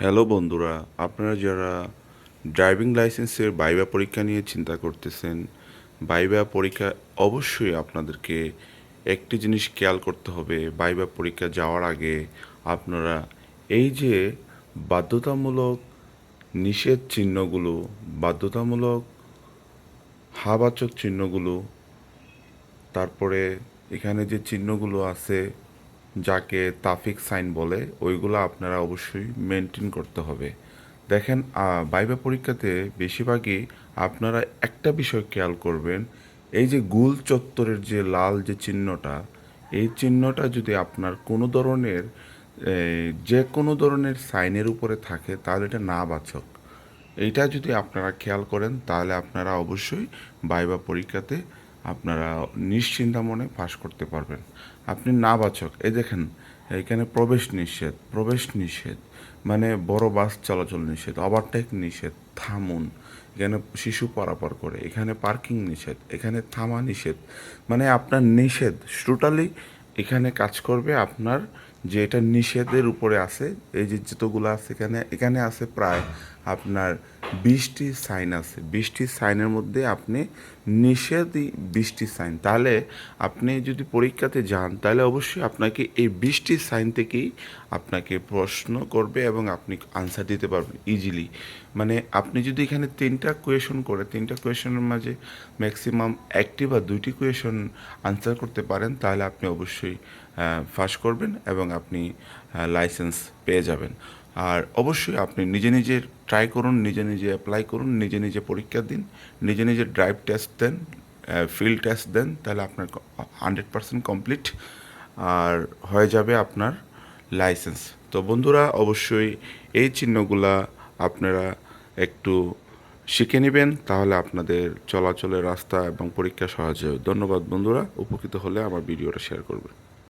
Hello বন্ধুরা। আপনারা যারা ড্রাইভিং লাইসেন্সের বাইবা পরীক্ষা নিয়ে চিন্তা করতেছেন, বাইবা পরীক্ষা অবশ্যই আপনাদেরকে একটি জিনিস খেয়াল করতে হবে। বাইবা পরীক্ষা যাওয়ার আগে আপনারা এই যে বাধ্যতামূলক নিষেধ চিহ্নগুলো, বাধ্যতামূলক হাবাচক চিহ্নগুলো, তারপরে এখানে যে চিহ্নগুলো আছে যাকে তাফিক সাইন বলে, ওইগুলো আপনারা অবশ্যই মেনটেন করতে হবে। দেখেন বাইবা পরীক্ষাতে বেশিরভাগই আপনারা একটা বিষয় খেয়াল করবেন, এই যে গুল চত্বরের যে লাল যে চিহ্নটা, এই চিহ্নটা যদি আপনার কোনো ধরনের যে কোনো ধরনের সাইনের উপরে থাকে, তাহলে এটা না বাচক এইটা যদি আপনারা খেয়াল করেন, তাহলে আপনারা অবশ্যই বাইবা পরীক্ষাতে আপনারা নিশ্চিন্তা মনে পাশ করতে পারবেন। আপনি না বাচক এই দেখেন, এখানে প্রবেশ নিষেধ প্রবেশ নিষেধ। মানে বড় বাস চলাচল নিষেধ ওভারটেক নিষেধ, থামুন। এখানে শিশু পারাপার করে, এখানে পার্কিং নিষেধ, এখানে থামা নিষেধ। মানে আপনার নিষেধ টোটালি এখানে কাজ করবে আপনার যে এটা নিষেধের উপরে আছে, এই যে জুতোগুলো আছে এখানে এখানে আছে প্রায় আপনার বিশটি সাইন আছে। বিশটি সাইনের মধ্যে আপনি নিষেধই বিশটি সাইন। তাহলে আপনি যদি পরীক্ষাতে যান, তাহলে অবশ্যই আপনাকে এই বিশটি সাইন থেকেই আপনাকে প্রশ্ন করবে এবং আপনি আনসার দিতে পারবেন ইজিলি মানে আপনি যদি এখানে তিনটা কোয়েশন করে, তিনটা কোয়েশনের মাঝে ম্যাক্সিমাম একটি বা দুইটি কোয়েশন আনসার করতে পারেন, তাহলে আপনি অবশ্যই ফাঁস করবেন এবং আপনি লাইসেন্স পেয়ে যাবেন। আর অবশ্যই আপনি নিজে নিজে ট্রাই করুন, নিজে নিজে অ্যাপ্লাই করুন, নিজে নিজে পরীক্ষা দিন, নিজে নিজে ড্রাইভ টেস্ট দেন ফিল্ড টেস্ট দেন, তাহলে আপনার হান্ড্রেড পার্সেন্ট কমপ্লিট আর হয়ে যাবে আপনার লাইসেন্স তো বন্ধুরা, অবশ্যই এই চিহ্নগুলা আপনারা একটু শিখে নেবেন, তাহলে আপনাদের চলাচলের রাস্তা এবং পরীক্ষা সহজ হবে ধন্যবাদ বন্ধুরা, উপকৃত হলে আমার ভিডিওটা শেয়ার করবেন।